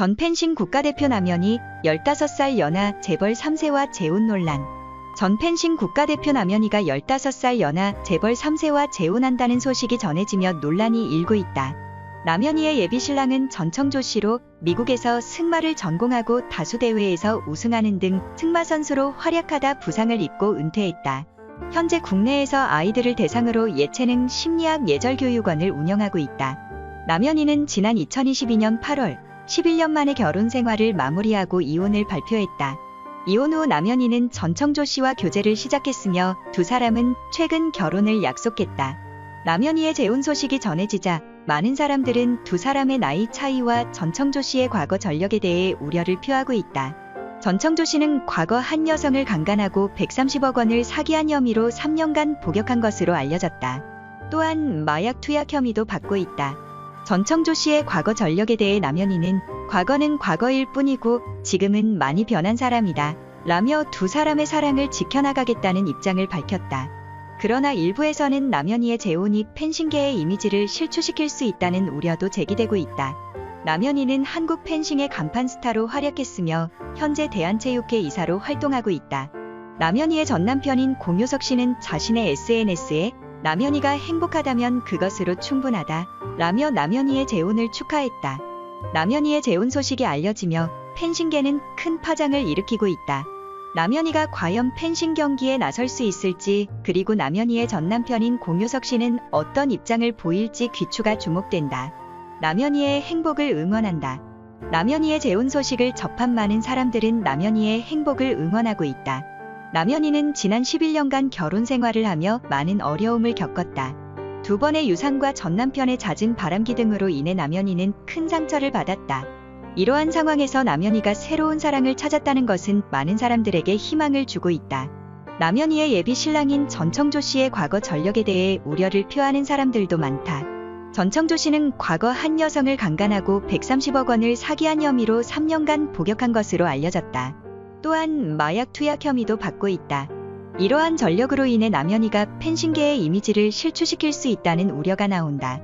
전 펜싱 국가대표 남연이 15살 연하 재벌 3세와 재혼 논란. 전 펜싱 국가대표 남연이가 15살 연하 재벌 3세와 재혼한다는 소식이 전해지며 논란이 일고 있다. 남연이의 예비 신랑은 전청조 씨로 미국에서 승마를 전공하고 다수 대회에서 우승하는 등 승마 선수로 활약하다 부상을 입고 은퇴했다. 현재 국내에서 아이들을 대상으로 예체능 심리학 예절교육원을 운영하고 있다. 남연이는 지난 2022년 8월 11년 만에 결혼 생활을 마무리하고 이혼을 발표했다. 이혼 후 남연이는 전청조 씨와 교제를 시작했으며 두 사람은 최근 결혼을 약속했다. 남연이의 재혼 소식이 전해지자 많은 사람들은 두 사람의 나이 차이와 전청조 씨의 과거 전력에 대해 우려를 표하고 있다. 전청조 씨는 과거 한 여성을 강간하고 130억 원을 사기한 혐의로 3년간 복역한 것으로 알려졌다. 또한 마약 투약 혐의도 받고 있다. 전청조 씨의 과거 전력에 대해 남연이는 과거는 과거일 뿐이고 지금은 많이 변한 사람이다. 라며 두 사람의 사랑을 지켜나가겠다는 입장을 밝혔다. 그러나 일부에서는 남연이의 재혼이 펜싱계의 이미지를 실추시킬 수 있다는 우려도 제기되고 있다. 남연이는 한국 펜싱의 간판 스타로 활약했으며 현재 대한체육회 이사로 활동하고 있다. 남연이의 전 남편인 공효석 씨는 자신의 SNS에 남연이가 행복하다면 그것으로 충분하다. 라며 남연이의 재혼을 축하했다. 남연이의 재혼 소식이 알려지며 펜싱계는 큰 파장을 일으키고 있다. 남연이가 과연 펜싱 경기에 나설 수 있을지 그리고 남연이의 전 남편인 공효석 씨는 어떤 입장을 보일지 귀추가 주목된다. 남연이의 행복을 응원한다. 남연이의 재혼 소식을 접한 많은 사람들은 남연이의 행복을 응원하고 있다. 남연이는 지난 11년간 결혼 생활을 하며 많은 어려움을 겪었다. 두 번의 유산과 전 남편의 잦은 바람기 등으로 인해 남연이는 큰 상처를 받았다. 이러한 상황에서 남연이가 새로운 사랑을 찾았다는 것은 많은 사람들에게 희망을 주고 있다. 남연이의 예비 신랑인 전청조 씨의 과거 전력에 대해 우려를 표하는 사람들도 많다. 전청조 씨는 과거 한 여성을 강간하고 130억 원을 사기한 혐의로 3년간 복역한 것으로 알려졌다. 또한 마약 투약 혐의도 받고 있다. 이러한 전력으로 인해 남연이가 펜싱계의 이미지를 실추시킬 수 있다는 우려가 나온다.